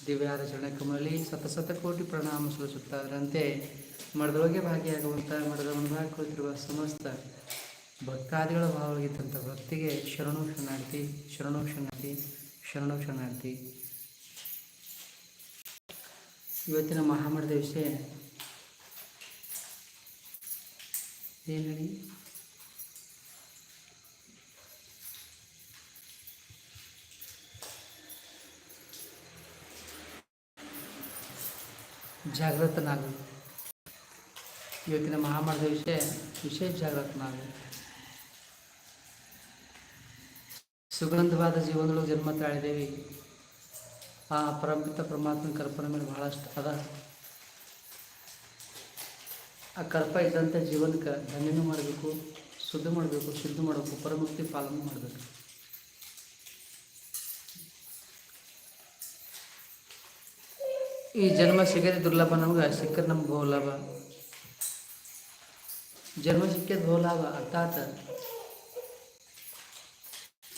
ದಿವ್ಯಾರ ಚರಣಕಮಲಿ ಸತ ಕೋಟಿ ಪ್ರಣಾಮ ಸಲ್ಲಿಸುತ್ತಾದರಂತೆ ಮಡದೊಳಗೆ ಭಾಗಿಯಾಗುವಂಥ ಮಡದ ಮುಂಭಾಗ ಕುಳಿತಿರುವ ಸಮಸ್ತ ಭಕ್ತಾದಿಗಳ ಭಾವವಾಗಿದ್ದಂಥ ಭಕ್ತಿಗೆ ಶರಣು ಶರಣಾರ್ಥಿ ಶರಣು ಶರಣಾರ್ಥಿ ಶರಣು ಶರಣಾರ್ಥಿ ಇವತ್ತಿನ ಮಹಾಮಠದ ವಿಷಯ ಏನು ಹೇಳಿ? ಜಾಗೃತನಾಗು. ಇವತ್ತಿನ ಮಹಾಮಾರದ ವಿಷಯ ವಿಶೇಷ ಜಾಗೃತನಾಗ. ಸುಗಂಧವಾದ ಜೀವನದೊಳಗೆ ಜನ್ಮ ತಾಳಿದೇವಿ ಆ ಪರಮಿತ ಪರಮಾತ್ಮನ ಕಲ್ಪನೆ ಮೇಲೆ ಬಹಳಷ್ಟು ಅದ. ಆ ಕಲ್ಪ ಇದ್ದಂಥ ಜೀವನಕ್ಕೆ ಧನ್ಯನೂ ಮಾಡಬೇಕು, ಶುದ್ಧ ಮಾಡಬೇಕು ಶುದ್ಧ ಮಾಡಬೇಕು, ಪರಮುಕ್ತಿ ಪಾಲನೆ ಮಾಡಬೇಕು. ಈ ಜನ್ಮ ಸಿಗದೆ ದುರ್ಲಭ ನಮ್ಗೆ ಸಿಕ್ಕರೆ ನಮ್ಗೆ ಬಹುಲಾಭ ಜನ್ಮ ಸಿಕ್ಕದ ಬಹುಲಾಭ ಅರ್ಥಾತ್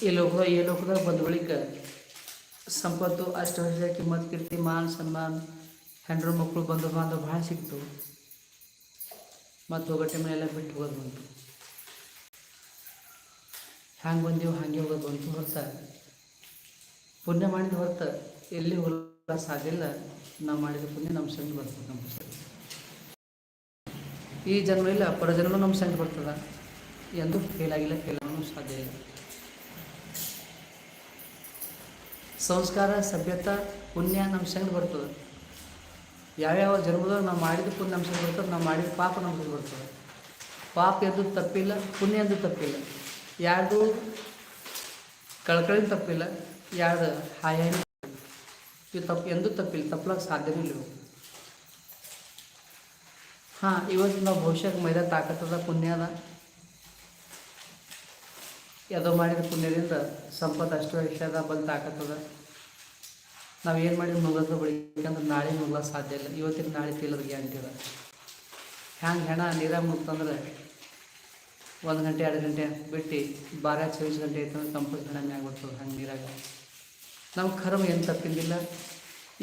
ಈ ಲೋಕ, ಈ ಲೋಕದಾಗ ಬಂದ ಬಳಿಕ ಸಂಪತ್ತು ಅಷ್ಟವರ್ಷ ಕಿಮ್ಮತ್, ಕೀರ್ತಿ, ಮಾನ್, ಸನ್ಮಾನ್, ಹೆಂಡ್ರು, ಮಕ್ಕಳು, ಬಂಧು ಬಾಂಧವ ಭಾಳ ಸಿಕ್ತು. ಮತ್ತು ಹೋಗೋ ಮನೆಯೆಲ್ಲ ಬಿಟ್ಟು ಹೋಗೋದು ಬಂತು. ಹ್ಯಾಂಗೆ ಬಂದೀವಿ, ಹಾಗೆ ಹೋಗೋದು ಬಂತು ಹೊರತ. ಪುಣ್ಯ ಮಾಡಿದ ಹೊರತ ಎಲ್ಲಿ ಹೋಗಲ್ಲ ಸಾಧ್ಯ ಇಲ್ಲ ನಾವು ಮಾಡಿದ ಪುಣ್ಯ ನಮ್ಮ ಸಂಘ ಬರ್ತದೆ ನಮ್ಮ ಈ ಜನ್ಮ ಇಲ್ಲ ಪರಜನ್ಮ ನಮ್ಮ ಸಂಘ ಬರ್ತದ ಎಂದು ಫೇಲ್ ಆಗಿಲ್ಲ ಫೇಲ್ ಆಗಲು ಸಾಧ್ಯ ಇಲ್ಲ. ಸಂಸ್ಕಾರ, ಸಭ್ಯತಾ, ಪುಣ್ಯ ನಮ್ಮ ಸಂಘ ಬರ್ತದೆ. ಯಾವ್ಯಾವ ಜನ್ಮದಾಗ ನಾವು ಮಾಡಿದ ಪುಣ್ಯ ನಮ್ಮ ಸಂಘ ಬರ್ತದೆ, ನಾವು ಮಾಡಿದ ಪಾಪ ನಮ್ಮ ಸಂಘ ಬರ್ತದೆ. ಪಾಪ ಎಂದು ತಪ್ಪಿಲ್ಲ, ಪುಣ್ಯ ಎಂದು ತಪ್ಪಿಲ್ಲ. ಯಾರ್ದು ಕಳ್ಕಳಿನ ತಪ್ಪಿಲ್ಲ, ಯಾರ್ದು ಹಾಯಾನಿ ಇವು ತಪ್ಪು, ಎಂದೂ ತಪ್ಪಿಲ್ಲ ತಪ್ಪಲಾಗ ಸಾಧ್ಯವೂ ಇಲ್ಲ ಹಾಂ ಇವತ್ತು ನಾವು ಭವಿಷ್ಯಕ್ಕೆ ಮೈದಾ ತಾಕತ್ತದ ಪುಣ್ಯ ಅದ. ಯಾವುದೋ ಮಾಡಿದ ಪುಣ್ಯದಿಂದ ಸಂಪತ್ತು ಅಷ್ಟು ವಿಷಯದ ಬಂದು ತಾಕತ್ತದ ನಾವು ಏನು ಬಳಿ ಬಳಿಕಂದ್ರೆ ನಾಳೆ ಮುಗ್ಲಕ್ಕೆ ಸಾಧ್ಯ ಇಲ್ಲ. ಇವತ್ತಿನ ನಾಳೆ ತಿಲ್ಲದ ಗ್ಯಾರಂಟಿ ಅದ. ಹ್ಯಾಂಗೆ ಹೆಣ ನೀರಾಗ ಮುಗ್ತಂದ್ರೆ ಒಂದು ಗಂಟೆ, ಎರಡು ಗಂಟೆ ಬಿಟ್ಟು ಬಾರ ಚೌಬೀಸ್ ಗಂಟೆ ಅಂದ್ರೆ ಕಂಪಲ್ಸ್ ಹೆಣ ಮ್ಯಾಗ ಬರ್ತದೆ ಹಂಗೆ ನೀರಾಗ. ನಮ್ಮ ಕರ್ಮ ಏನು ತಪ್ಪಿಂದಿಲ್ಲ?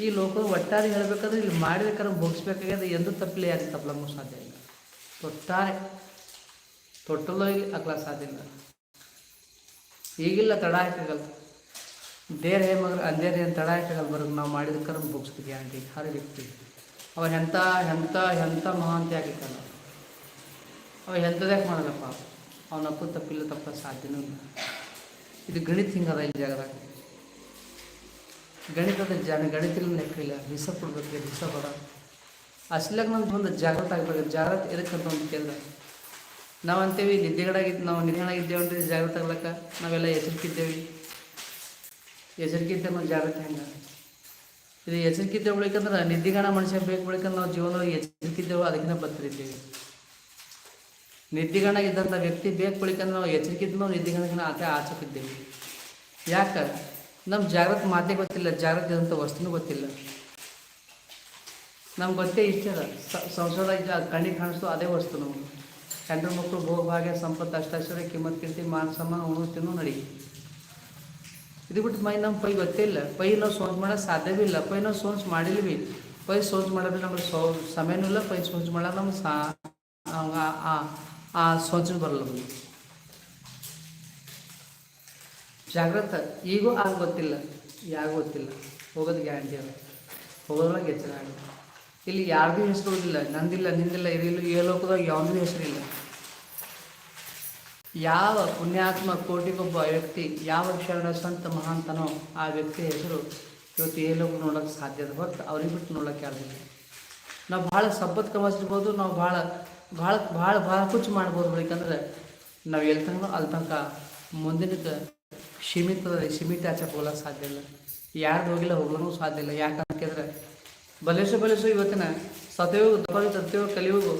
ಈ ಲೋಕದ ಒಟ್ಟಾರೆ ಹೇಳಬೇಕಾದ್ರೆ ಇಲ್ಲಿ ಮಾಡಿದ ಕರ್ಮ ಭೋಗಿಸ್ಬೇಕಾಗ್ಯದ ಎಂದೂ ತಪ್ಪಿಲ್ಲ, ಯಾರಿಗೆ ತಪ್ಪಲಂಗೂ ಸಾಧ್ಯ ಇಲ್ಲ. ಒಟ್ಟಾರೆ ತೊಟ್ಟಲ್ಲೋ ಇಲ್ಲಿ ಅಕ್ಕಲ ಸಾಧ್ಯ ಇಲ್ಲ. ಈಗಿಲ್ಲ ತಡ ಹಾಕಾಗಲ್ಲ ದೇರ್ ಹೇ ಮಗ ಅಂದೇರ್ ಏನು ತಡ ಹಾಕಾಗಲ್ಲ ಬರೋದು ನಾವು ಮಾಡಿದ ಕರ್ಮ ಭೋಗಿಸ್ತೀವಿ ಗ್ಯಾರಂಟಿ ಹರ ವ್ಯಕ್ತಿ. ಅವ ಎಂಥ ಎಂಥ ಎಂಥ ಮಹಾಂತಿ ಆಗಿತ್ತಲ್ಲ ಅವ ಎಂಥದ್ಯಾಕೆ ಮಾಡಲಪ್ಪ ಅವನ ಅಪ್ಪು ತಪ್ಪಿಲ್ಲ, ತಪ್ಪ ಸಾಧ್ಯನೂ ಇಲ್ಲ. ಇದು ಗಣಿತ ಹಿಂಗದ ಈ ಜಾಗದಾಗ. ಗಣಿತದ ಜನ ಗಣಿತದಲ್ಲಿ ಲೆಕ್ಕಿಲ್ಲ ಹಿಸ ಕೊಡ್ಬೇಕು ಹಿಸ ಬರ ಅಸಲಾಗ ನಮ್ದು ಒಂದು ಜಾಗೃತ ಆಗ್ಬೇಕು, ಜಾಗೃತ ಎದಕ್ಕಂತ ಒಂದು ಕೇಳಿದ್ರೆ ನಾವು ಅಂತೇವಿ ನಿದ್ದೆಗಳಾಗಿದ್ದು ನಾವು ನಿದ್ದೆಗಳಾಗಿದ್ದೇವೆ ಅಂದ್ರೆ ಜಾಗೃತ ಆಗ್ಲಕ್ಕ ನಾವೆಲ್ಲ ಎಚ್ಚರಿಕಿದ್ದೇವೆ ಎಚ್ಚರಿಕೆ ನಾವು ಜಾಗೃತಿ ಹೆಂಗೆ? ಇದು ಎಚ್ಚರಿಕಿದ್ದೇವೆ ಬೆಳಿಕಂದ್ರೆ ನಿದ್ದೆಗಣ ಮನುಷ್ಯ ಬೇಕು ಬೆಳಿಕಂದ್ರೆ ನಾವು ಜೀವನದೊಳಗೆ ಎಚ್ಚರಿಕಿದ್ದೇವೆ ಅದಕ್ಕಿಂತ ಅದಕ್ಕಿಂತ ನಿದ್ದೆಗಣ ಇದ್ದಂಥ ವ್ಯಕ್ತಿ ಬೇಕು ಬಳಿಕಂದ್ರೆ ನಾವು ಎಚ್ಚರಿಕೆ ಇದ್ದು ನಾವು ನಿದ್ದೆಗಣಗಿನ ಆತ ಆಚಕಿದ್ದೇವೆ ಯಾಕೆ? ನಮ್ಮ ಜಾಗೃತ ಮಾತೇ ಗೊತ್ತಿಲ್ಲ, ಜಾಗ್ರತೆ ಇದ್ದಂಥ ವಸ್ತುನೂ ಗೊತ್ತಿಲ್ಲ. ನಮ್ಗೆ ಗೊತ್ತೇ ಇಷ್ಟ ಅದ. ಸಂಸಾರ ಕಣ್ಣಿಗೆ ಕಾಣಿಸ್ತು ಅದೇ ವಸ್ತು ನಮಗೆ. ಹೆಂಡ್ರ ಮಕ್ಕಳು ಭೋಗ, ಭಾಗ್ಯ, ಸಂಪತ್ತು ಅಷ್ಟಾಶ್ವರ್ಯ ಕಿಮ್ಮತ್, ಕೀರ್ತಿ, ಮಾನ ಸಮಾನ ಉಣು ನಡಿ. ಇದು ಬಿಟ್ಟು ಮೈ ನಮ್ಮ ಪೈ ಗೊತ್ತೇ ಇಲ್ಲ. ಪೈ ನಾವು ಸೋಂಚ್ ಮಾಡೋಕ್ಕೆ ಸಾಧ್ಯವೇ ಇಲ್ಲ. ಪೈ ನಾವು ಸೋಂಚ್ ಮಾಡಿಲ್ಲ ಬಿ ಪೈ ಸೋಂಚ್ ಮಾಡೋದು ನಮಗೆ ಸೋ, ಸಮಯನೂ ಇಲ್ಲ. ಪೈ ಸೋಂಚ್ ಮಾಡೋದು ನಮ್ಗೆ ಸಾ, ಆ- ಆ- ಬರಲ್ಲ ಸೋಂಚ್ ಬರಲ್ಲ ಜಾಗ್ರತ. ಈಗೂ ಆಗ ಗೊತ್ತಿಲ್ಲ. ಯಾರು ಗೊತ್ತಿಲ್ಲ. ಹೋಗೋದು ಗ್ಯಾರಂಟಿ ಅದ ಹೋಗೋದ್ರೊಳಗೆ ಎಚ್ಚರ ಆಗಿ ಇಲ್ಲಿ ಯಾರ್ದು ಹೆಸರು ಇಲ್ಲ ನಂದಿಲ್ಲ, ನಿಂದಿಲ್ಲ ಇರಿಲ್ಲ ಈ ಲೋಕದಾಗ ಯಾವುದೂ ಹೆಸರಿಲ್ಲ ಯಾವ ಪುಣ್ಯಾತ್ಮ, ಕೋಟಿಗೊಬ್ಬ ವ್ಯಕ್ತಿ, ಯಾವ ಶರಣ ಸಂತ ಮಹಾಂತನೋ ಆ ವ್ಯಕ್ತಿ ಹೆಸರು ಇವತ್ತು ಏ ಲೋಕ ನೋಡೋಕ್ಕೆ ಸಾಧ್ಯ ಹೊರತು ಅವ್ರಿಗೆ ಬಿಟ್ಟು ನೋಡೋಕ್ಕೆ ಯಾರಿಲ್ಲ ನಾವು ಭಾಳ ಸಬ್ಬತ್ ಕಮಾಸಿರ್ಬೋದು ನಾವು ಭಾಳ ಭಾಳ ಭಾಳ ಭಾಳ ಕುಚ್ಚು ಮಾಡ್ಬೋದು ಬೇಕಂದ್ರೆ ನಾವು ಎಲ್ಲಿ ತನಕ ಅಲ್ಲಿ ತನಕ ಮುಂದಿನಕ್ಕೆ ಸೀಮಿತ ಸೀಮಿತ ಆಚೆ ಹೋಗ್ಲಕ್ಕೆ ಸಾಧ್ಯ ಇಲ್ಲ. ಯಾರ್ದು ಹೋಗಿಲ್ಲ ಹೋಗ್ಲೂ ಸಾಧ್ಯ ಇಲ್ಲ. ಯಾಕಂತಂದ್ರೆ ಬಲೇಶ ಬಲೇಶ ಇವತ್ತಿನ ಸತಯೋಗ ದಪಾಗಿ ಸತ್ಯೋಗ ಕಲಿಯೋಗು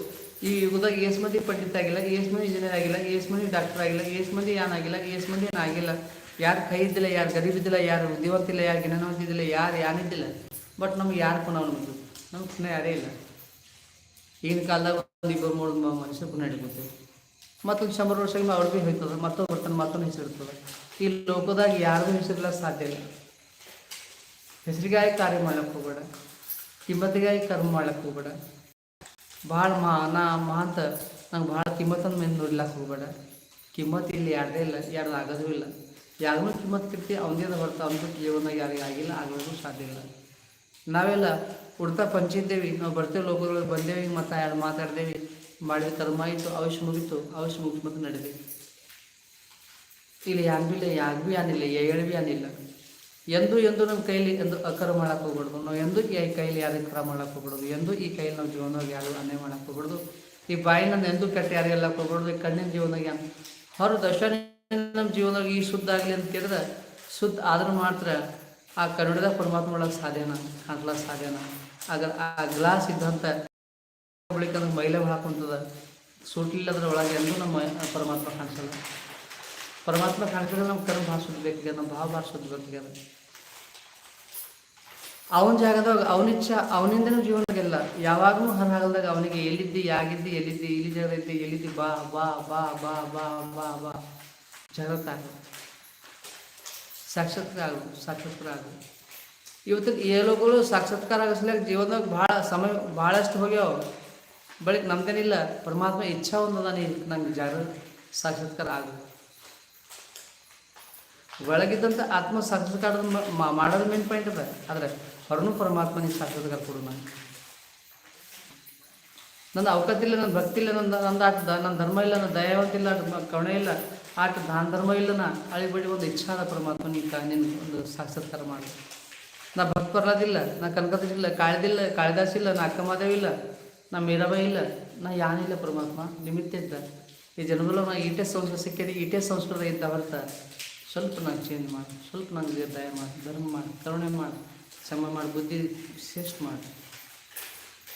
ಈ ಯುಗದಾಗ ಏಸ್ ಮಂದಿ ಪಂಡಿತ ಆಗಿಲ್ಲ, ಏಸ್ ಮಂದಿ ಇಂಜಿನಿಯರ್ ಆಗಿಲ್ಲ, ಏಸ್ ಮಂದಿ ಡಾಕ್ಟರ್ ಆಗಿಲ್ಲ, ಏಸ್ ಮಂದಿ ಏನಾಗಿಲ್ಲ ಏಸ್ ಮಂದಿ ಏನಾಗಿಲ್ಲ ಯಾರು ಕೈ ಇದ್ದಿಲ್ಲ, ಯಾರು ಗರೀಬಿದ್ದಿಲ್ಲ ಯಾರು ಬುದ್ಧಿವಂತಿಲ್ಲ ಯಾರು ಜ್ಞಾನವಂತಿದ್ದಿಲ್ಲ ಯಾರು ಯಾನಿದ್ದಿಲ್ಲ ಬಟ್ ನಮ್ಗೆ ಯಾರು ಪುನಃ ನಮ್ದು ನಮ್ಗೆ ಪುನಃ ಯಾರೇ ಇಲ್ಲ. ಈಗಿನ ಕಾಲದಾಗ ಒಂದು ಇಬ್ಬರು, ಮೂರು ಮನುಷ್ಯ ಪುನಃ ಹಿಡಿಬೋದು ಮತ್ತೊಂದು ಶಂಬರ್ ವರ್ಷಕ್ಕೆ ಅವ್ರು ಭೀ ಹೋಯ್ತದ ಮತ್ತೊಬ್ಬ ಬರ್ತಾನೆ, ಮತ್ತೊಂದು ಹೆಸರು ಇರ್ತದೆ ಈ ಲೋಕದಾಗ ಯಾರಿಗೂ ಹೆಸರಿಲ್ಲ ಸಾಧ್ಯ ಇಲ್ಲ. ಹೆಸರಿಗಾಗಿ ಕಾರ್ಯ ಮಾಡ್ಲಿಕ್ಕೆ ಹೋಗ್ಬೇಡ. ಕಿಮ್ಮತ್ತಿಗಾಗಿ ಕರ್ಮ ಮಾಡ್ಲಿಕ್ಕೆ ಹೋಗ್ಬೇಡ. ಭಾಳ ಮಾ ನಾ ಮಾಂತ ನಂಗೆ ಭಾಳ ಕಿಮ್ಮತ್ತಂದ ಮೇಲೆ ನೋಡ್ಲಿಕ್ಕೆ ಹೋಗ್ಬೇಡ. ಕಿಮ್ಮತ್ತು ಇಲ್ಲಿ ಯಾರದೇ ಇಲ್ಲ, ಯಾರ್ದು ಆಗೋದೂ ಇಲ್ಲ. ಯಾರನ್ನೂ ಕಿಮ್ಮತ್ತು ಕಿರ್ತಿ ಅವನದೇ ಬರ್ತಾ ಅವ್ನ ಜೀವನ ಯಾರಿಗೆ ಆಗಿಲ್ಲ, ಆಗೋದು ಸಾಧ್ಯ ಇಲ್ಲ. ನಾವೆಲ್ಲ ಉಡ್ತಾ ಪಂಚಿದ್ದೇವೆ, ನಾವು ಬರ್ತೇವೆ ಲೋಕದೊಳಗೆ ಬಂದೇವಿ, ಮತ್ತು ಎರಡು ಮಾತಾಡ್ದೇವಿ, ಮಾಡಿದ ಕರ್ಮ ಆಯಿತು ಅವಶ್ಯ ಮುಗಿತು ಅವಶ್ಯ ಮುಗಿತು ಮತ್ತು ನಡೆದೇವಿ. ಇಲ್ಲಿ ಯಾಗ್ಬಿಲ್ಲ ಯಾಗ್ಬಿ ಏನಿಲ್ಲ ಏಳು ಬಿ ಎಂದು ಎಂದು ನಮ್ಮ ಕೈಲಿ ಎಂದು ಅಕರ ಮಾಡಕ್ಕೆ ಹೋಗ್ಬಾರ್ದು. ನಾವು ಎಂದು ಈ ಕೈಲಿ ಯಾರಿಗೆ ಕರ ಮಾಡಕ್ಕೆ ಹೋಗ್ಬಾರ್ದು. ಎಂದು ಈ ಕೈಲಿ ನಾವು ಜೀವನದಾಗ ಯಾರು ಅನ್ಯಾಯ ಮಾಡಕ್ಕೆ ಹೋಗ್ಬಾರ್ದು. ಈ ಬಾಯಿನ ಎಂದು ಕೆಟ್ಟ ಎಲ್ಲ ಹೋಗ್ಬಾರ್ದು ಈ ಕಣ್ಣಿನ ಜೀವನದಾಗ ಹೊರ ದರ್ಶನ ನಮ್ಮ ಜೀವನದಾಗ ಈ ಶುದ್ಧ ಆಗಲಿ ಅಂತ ಕೇಳಿದ್ರೆ ಶುದ್ಧ ಆದ್ರೆ ಮಾತ್ರ ಆ ಕನ್ನಡದ ಪರಮಾತ್ಮ ಒಳಗೆ ಸಾಧ್ಯನ ಕಾಣ್ಲಾಕ ಸಾಧ್ಯನ ಆಗ ಆ ಗ್ಲಾಸ್ ಇದ್ದಂಥ ಬಳಿಕ ಮೈಲೆ ಹಾಕೊಂತದ ಸೂಟ್ಲಿಲ್ಲದ್ರ ಒಳಗೆ ಎಂದು ನಮ್ಮ ಪರಮಾತ್ಮ ಕಾಣಿಸಲ್ಲ. ಪರಮಾತ್ಮ ಕಾಣಿಸಿದ್ರೆ ನಮ್ಮ ಕರ್ಮ ಶುದ್ಧ ಬೇಕಾಗ್ಯದ ನಮ್ಮ ಭಾವ ಶುದ್ಧ ಬೇಕಾಗ್ಯದ ಅವನ ಜಾಗದಾಗ ಅವನಿಚ್ಛ ಅವನಿಂದನೂ ಜೀವನಗೆಲ್ಲ ಯಾವಾಗಲೂ ಹೊರಹಾಗಲ್ದಾಗ ಅವನಿಗೆ ಎಲ್ಲಿದ್ದಿ, ಯಾಗಿದ್ದಿ, ಎಲ್ಲಿದ್ದಿ, ಇಲ್ಲಿ ಜಾಗ ಇದ್ದಿ ಎಲ್ಲಿದ್ದಿ, ಬಾ ಬಾ ಬಾ ಬಾ ಬಾ ಬಾ ಬಾ. ಜಗತ್ತಾಗ ಸಾಕ್ಷಾತ್ಕಾರ ಆಗು ಸಾಕ್ಷಾತ್ಕಾರ ಆಗು ಇವತ್ತು ಏಳುಗಳು ಸಾಕ್ಷಾತ್ಕಾರ ಆಗಿಸ್ಲಿಕ್ಕೆ ಜೀವನದಾಗ ಭಾಳ ಸಮಯ, ಭಾಳಷ್ಟು ಹೋಗ್ಯಾವ. ಬಳಿಕ ನಮ್ದೇನಿಲ್ಲ ಪರಮಾತ್ಮ ಇಚ್ಛಾ ಒಂದು ನೀ ನಂಗೆ ಜಾಗ, ಸಾಕ್ಷಾತ್ಕಾರ ಆಗು ಒಳಗಿದ್ದಂಥ ಆತ್ಮ ಸಾಕ್ಷಾತ್ಕಾರ ಮಾಡೋದು ಮೇನ್ ಪಾಯಿಂಟ್ ಅದ. ಆದರೆ ಹೊರನು ಪರಮಾತ್ಮ ನೀನು ಸಾಕ್ಷಾತ್ಕಾರ ಕೊಡು ನಾನು. ನನ್ನ ಅವಕಾಶ ಇಲ್ಲ ನನ್ನ ಭಕ್ತಿ ಇಲ್ಲ ನನ್ನ ನಂದು ಆಟ ನನ್ನ ಧರ್ಮ ಇಲ್ಲ ನನ್ನ ದಯಾವಂತ ಇಲ್ಲ ಕರುಣೆ ಇಲ್ಲ, ಆಟ ದಾನ ಧರ್ಮ ಇಲ್ಲ, ನಾ ಅಳಿಬಡಿ ಒಂದು ಇಚ್ಛಾದ ಪರಮಾತ್ಮ ನಿನ್ನ ಒಂದು ಸಾಕ್ಷಾತ್ಕಾರ ಮಾಡು. ನಾ ಭಕ್ತ ಬರಲಾದಿಲ್ಲ ನಾ ಕನಕದಾಸ ಇಲ್ಲ, ಕಾಳಿದಿಲ್ಲ, ಕಾಳಿದಾಸ ಇಲ್ಲ, ನಾ ಅಕ್ಕಮಾದೇವ ಇಲ್ಲ, ನಾ ಮೀರಾಬಾಯಿ ಇಲ್ಲ, ನಾ ಯಾನಿಲ್ಲ ಪರಮಾತ್ಮ, ನಿಮಿತ್ತ ಇದ್ದ. ಈ ಜನ್ಮದಲ್ಲೂ ನಾ ಈಟೆ ಸಂಸ್ಕೃತಿ ಸಿಕ್ಕಿದೆ ಈಟೆ ಸಂಸ್ಕೃತ ಇದ್ದ ಹೊರತ ಸ್ವಲ್ಪ ನಂಗೆ ಚೇಂಜ್ ಮಾಡಿ, ಸ್ವಲ್ಪ ನಂಗೆ ದಯ ಮಾಡಿ, ಧರ್ಮ ಮಾಡಿ, ಕರುಣೆ ಮಾಡಿ, ಕ್ಷಮ ಮಾಡಿ, ಬುದ್ಧಿ ಶ್ರೇಷ್ಠ ಮಾಡಿ.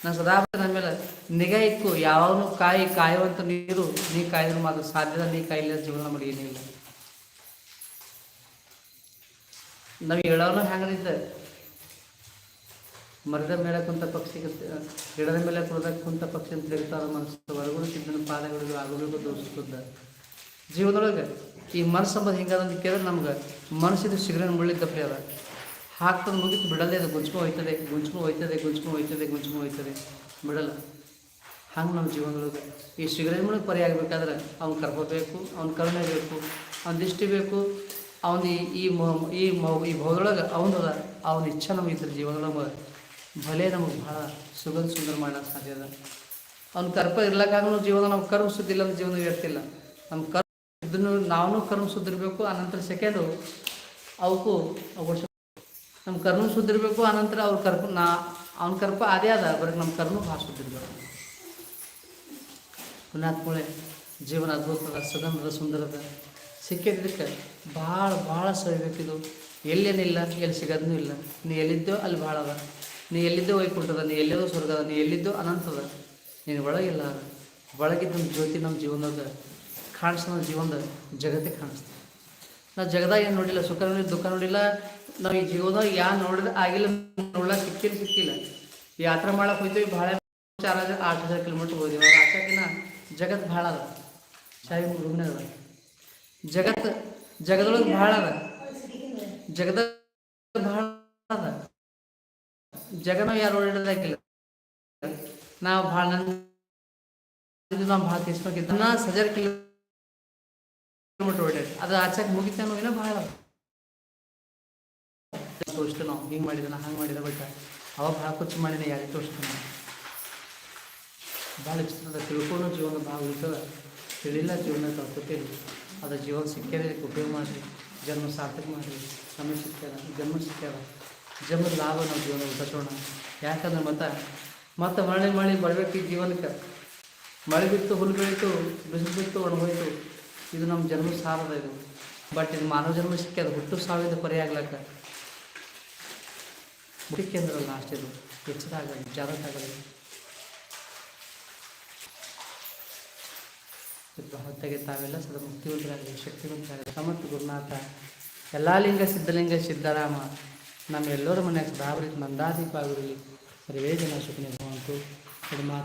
ನಾನು ಸದಾ ನನ್ನ ಮೇಲೆ ನಿಗಾ ಇಕ್ಕು ಯಾವಾಗಲೂ ಕಾಯಿ ಕಾಯುವಂಥ ನೀರು ನೀ ಕಾಯಿದ್ರು ಮಾತ್ರ ಸಾಧ್ಯದ ನೀ ಕಾಯಿಲ್ಲ ಜೀವನ ನಮಗೆ ಏನಿಲ್ಲ. ನಾವು ಹೇಳೋನು ಹೆಂಗದಿದ್ದೆ ಮರದ ಮೇಲೆ ಕುಂತ ಪಕ್ಷಿ ಗಿಡದ ಮೇಲೆ ಕುಳಿದ ಕುಂತ ಪಕ್ಷಿ ಅಂತ ಹೇಳ್ತಾರ ಮನಸ್ಸು. ಹೊರಗುಳು ಸಿದ್ದನ ಪಾದಗಳಿಗೆ ಆಗಬೇಕು ದೋಷಿಸುತ್ತ ಜೀವನದೊಳಗೆ ಈ ಮನಸ್ಸು ಅಂಬದು ಅದಂತ ಕೇಳಿದ್ರೆ ನಮ್ಗೆ ಮನಸ್ಸಿದು ಸಿಗರೇಟ್ ಮುಳ್ಳಿದ್ದಪ್ಪ ಅದ ಹಾಕ್ತದ ಮುಗಿತು ಬಿಡಲ್ಲೇ ಅದು ಗುಂಚ್ಕೊ ಹೋಯ್ತದೆ ಗುಂಚ್ಕೊ ಹೋಯ್ತದೆ ಗುಂಚ್ಕೊ ಹೋಯ್ತದೆ ಗುಂಚ್ಕೊ ಹೋಯ್ತದೆ. ಬಿಡಲ್ಲ. ಹಂಗೆ ನಮ್ಮ ಜೀವನದೊಳಗೆ ಈ ಸಿಗರೇಟ್ ಮುಳುಗೆ ಪರಿ ಆಗಬೇಕಾದ್ರೆ ಅವ್ನು ಕರ್ಕೋಬೇಕು, ಅವ್ನ ಕರುಣೆ ಬೇಕು, ಅವ್ನ ದಿಷ್ಟಿ ಬೇಕು, ಅವನ ಈ ಈ ಈ ಭವದೊಳಗೆ ಅವನದ ಅವನ ಇಚ್ಛೆ ನಮಗೆ ಇದ್ರ ಜೀವನದೊಳಗೆ ಭಲೆ ನಮಗೆ ಭಾಳ ಸುಗಂಧ ಸುಂದರ ಮಾಡೋಕ್ಕೆ ಸಾಧ್ಯ ಅದ. ಅವ್ನ ಕರ್ಪ ಇರ್ಲಕ್ಕಾಗ ಜೀವನ ನಾವು ಕರ್ಮ ಸುದ್ದಿಲ್ಲ ಜೀವನ ಇರ್ತಿಲ್ಲ ನಮ್ಮ ಕರ್ಮ ಇದನ್ನು ನಾವು ಕರ್ಮ ಸುದ್ದಿರಬೇಕು ಆನಂತರ ಸೆಕೆಂಡು ಅವಕ್ಕೂ ಅವಕಾಶ ನಮ್ಮ ಕರ್ಮ ಸುದ್ದಿರಬೇಕು ಆನಂತರ ಅವ್ರ ಕರ್ಪ ನಾ ಅವ್ನ ಕರ್ಪ ಅದೇ ಅದ ಬರೀ ನಮ್ಮ ಕರ್ಮ ಭಾಳ ಸುದ್ದಿರ್ಬೇಕು. ಪುಣ್ಯಾತ್ಮಳೆ ಜೀವನ ಅದ್ಭುತದ ಸುಗಂಧದ ಸುಂದರದ ಸಿಕ್ಕಿದ್ದಕ್ಕೆ ಭಾಳ ಭಾಳ ಸವಿಬೇಕಿದು. ಎಲ್ಲೇನಿಲ್ಲ, ಎಲ್ಲಿ ಸಿಗೋದನ್ನೂ ಇಲ್ಲ. ನೀ ಎಲ್ಲಿದ್ದೋ ಅಲ್ಲಿ ಭಾಳ ಅದ. ನೀ ಎಲ್ಲಿದ್ದೋ ವೈಕುಂಠದ, ನೀ ಎಲ್ಲಿದ್ದೋ ಸ್ವರ್ಗದ, ನೀ ಎಲ್ಲಿದ್ದೋ ಅನಂತದ, ನೀನು ಒಳಗಿಲ್ಲ. ಒಳಗಿದ್ದ ನಮ್ಮ ಜ್ಯೋತಿ ನಮ್ಮ ಜೀವನದಾಗ ಕಾಣಿಸ್ತ ನಮ್ಮ ಜೀವನದ ಜಗತ್ತಿಗೆ ಕಾಣಿಸ್ತದೆ ನಾವು ಜಗದಾಗ ಏನು ನೋಡಿಲ್ಲ, ಸುಖ ನೋಡಿಲ್ಲ, ದುಃಖ ನೋಡಿಲ್ಲ, ನಾವು ಈ ಜೀವನದಾಗ ಯಾ ನೋಡಿದ ಆಗಿಲ್ಲ ನೋಡ್ಲಕ್ಕೆ ಸಿಕ್ಕಿಲ್ಲ ಸಿಕ್ಕಿಲ್ಲ. ಯಾತ್ರೆ ಮಾಡಕ್ಕೆ ಹೋಯ್ತೀವಿ, ಭಾಳ ಚಾರ್ ಹಜಾರ್ ಆರು ಹಜಾರ್ ಕಿಲೋಮೀಟ್ರ್ ಅವ್ರು ಆಚಕಿನ ಜಗತ್ತು ಭಾಳ ಅದ. ಶಾಯಿ ರೂಮ್ನಾಗ ಅದ. ಜಗತ್ತು ಜಗದೊಳಗೆ ಭಾಳ ಅದ. ಜಗದ ಭಾಳ ಅದ. ಜಗನ ಯಾರು ಓಡಾಡೋದಾಗಿಲ್ಲ ನಾವು ಭಾಳ ನಾವು ಭಾಳ ತೀಸ್ಬೇಕಿದ್ದ ನಾ ಹಜಾರ್ ಕಿಲೋಮೀಟ್ರ್ ಓಡಾಡಿ ಅದು ಆಚೆಗೆ ಮುಗಿತಾನೋ ಏನೋ ಭಾಳ. ತೋರಿಸ್ತು ನಾವು. ಹಿಂಗೆ ಮಾಡಿದ ಹಂಗೆ ಮಾಡಿದ ಬಟ್ ಅವಾಗ ಭಾಳ ಖರ್ಚು ಮಾಡಿನ ಯಾರಿಗೆ ತೋರಿಸ್ತಾನೆ ಭಾಳ ಇಷ್ಟದ ತಿಳ್ಕೊಂಡು ಜೀವನ ಭಾಳ ಉಳಿತದ. ತಿಳಿಲ್ಲ ಜೀವನ ಕಲ್ಕೊತೀವಿ ಅದು ಜೀವನ ಸಿಕ್ಕಿದ್ರೆ ಉಪಯೋಗ ಮಾಡಿರಿ. ಜನ್ಮ ಸಾರ್ಥಕ ಮಾಡಿರಿ. ಸಮಯ ಸಿಕ್ಕ್ಯಾರ ಜನ್ಮ ಸಿಕ್ಕ್ಯಾರ ಜನ್ಮದ ಲಾಭ ನಾವು ಜೀವನ ಉಳಿಸೋಣ ಯಾಕಂದ್ರೆ ಮತ್ತೆ ಮತ್ತೆ ಮಳೆ ಮಳೆ ಬರ್ಬೇಕು ಈ ಜೀವನಕ್ಕೆ. ಮಳೆ ಬಿತ್ತು, ಹುಲ್ಲು ಬೆಳೀತು, ಬಿಸಿಲು ಬಿತ್ತು, ಒಣಗೋಯ್ತು. ಇದು ನಮ್ಮ ಜನ್ಮ ಸಾರದ ಇದು. ಬಟ್ ಇದು ಮಾನವ ಜನ್ಮ ಅದು ಹುಟ್ಟು ಸಾವಿದ ಪರಿ ಆಗ್ಲಕ್ಕ. ಮುಖ್ಯ ಅಂದ್ರಲ್ಲ ಅಷ್ಟಿದು ಇದು. ಹೆಚ್ಚದಾಗಲಿ ಜಾಗೃತ ಹೊತ್ತಿಗೆ ತಾವೆಲ್ಲ ಸದ ಮುಕ್ತಿವಂತರಾಗಲಿ, ಶಕ್ತಿವಂತರಾಗಲಿ. ಸಮರ್ಥ ಗುರುನಾಥ, ಎಲ್ಲ ಲಿಂಗ ಸಿದ್ಧಲಿಂಗ ಸಿದ್ಧರಾಮ, ನಮ್ಮ ಎಲ್ಲರ ಮನೆಯಾಗ ಸದಾವರಿ ನಂದಾದೀಪ ಆಗಿರಲಿ ಸರ್ವೇ ಜನ ಸುಖಿನ ಭವಂತು ಮಾತು